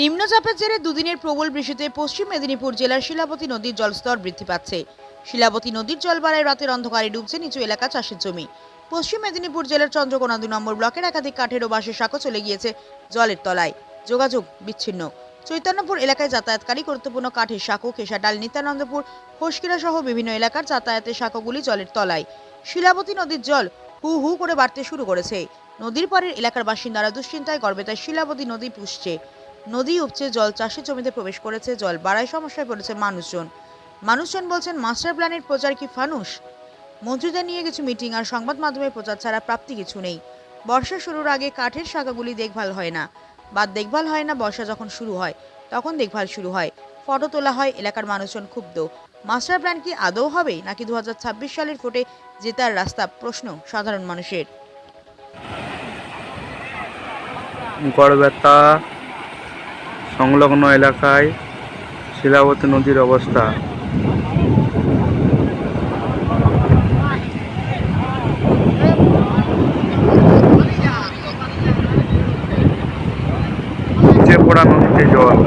নিম্নচাপের জেরে দুদিনের প্রবল বৃষ্টিতে পশ্চিম মেদিনীপুর জেলার শিলাবতী নদীর জলস্তর বৃদ্ধি পাচ্ছে। শিলাবতী নদীর জল বাড়ায় রাতের অন্ধকারে ডুবছে নিচু এলাকা চাষের জমি। পশ্চিম মেদিনীপুর জেলার চন্দ্রকোনা দু নম্বর ব্লকের একাধিক কাঠের ও বাঁশের সাঁকো চলে গিয়েছে জলের তলায়। যোগাযোগ বিচ্ছিন্ন। চৈতন্যপুর এলাকায় যাতায়াতকারী গুরুত্বপূর্ণ কাঠের সাঁকো, কেশাডাল, নিত্যানন্দপুর হোসকিরা সহ বিভিন্ন এলাকার যাতায়াতের সাঁকোগুলি জলের তলায়। শিলাবতী নদীর জল হু হু করে বাড়তে শুরু করেছে। নদীর পাড়ের এলাকার বাসিন্দারা দুশ্চিন্তায় গর্বে তাই শিলাবতী নদী পুষছে। নদী উপচে জল চাষের জমিতে প্রবেশ করেছে, জল বাড়ায় সমস্যায় পড়েছে মানুষজন। মানুষজন বলছেন, মাস্টার প্ল্যানের প্রচার কি ফানুস? মন্ত্রীদের নিয়ে কিছু মিটিং আর সংবাদ মাধ্যমে প্রচার ছাড়া প্রাপ্তি কিছু নেই। বর্ষা শুরুর আগে কাঠের শাখাগুলি দেখভাল হয় না। বা দেখভাল হয় না, বর্ষা যখন শুরু হয়, তখন দেখভাল শুরু হয়। ফটো তোলা হয়, এলাকার মানুষজন ক্ষুব্ধ। মাস্টার প্ল্যান কি আদৌ হবে, নাকি দু হাজার ছাব্বিশ সালের ফোটে জেতার রাস্তা? প্রশ্ন সাধারণ মানুষের। সংলগ্ন এলাকায় শিলাবতী নদীর অবস্থা। নিচে পড়া নদীতে জল।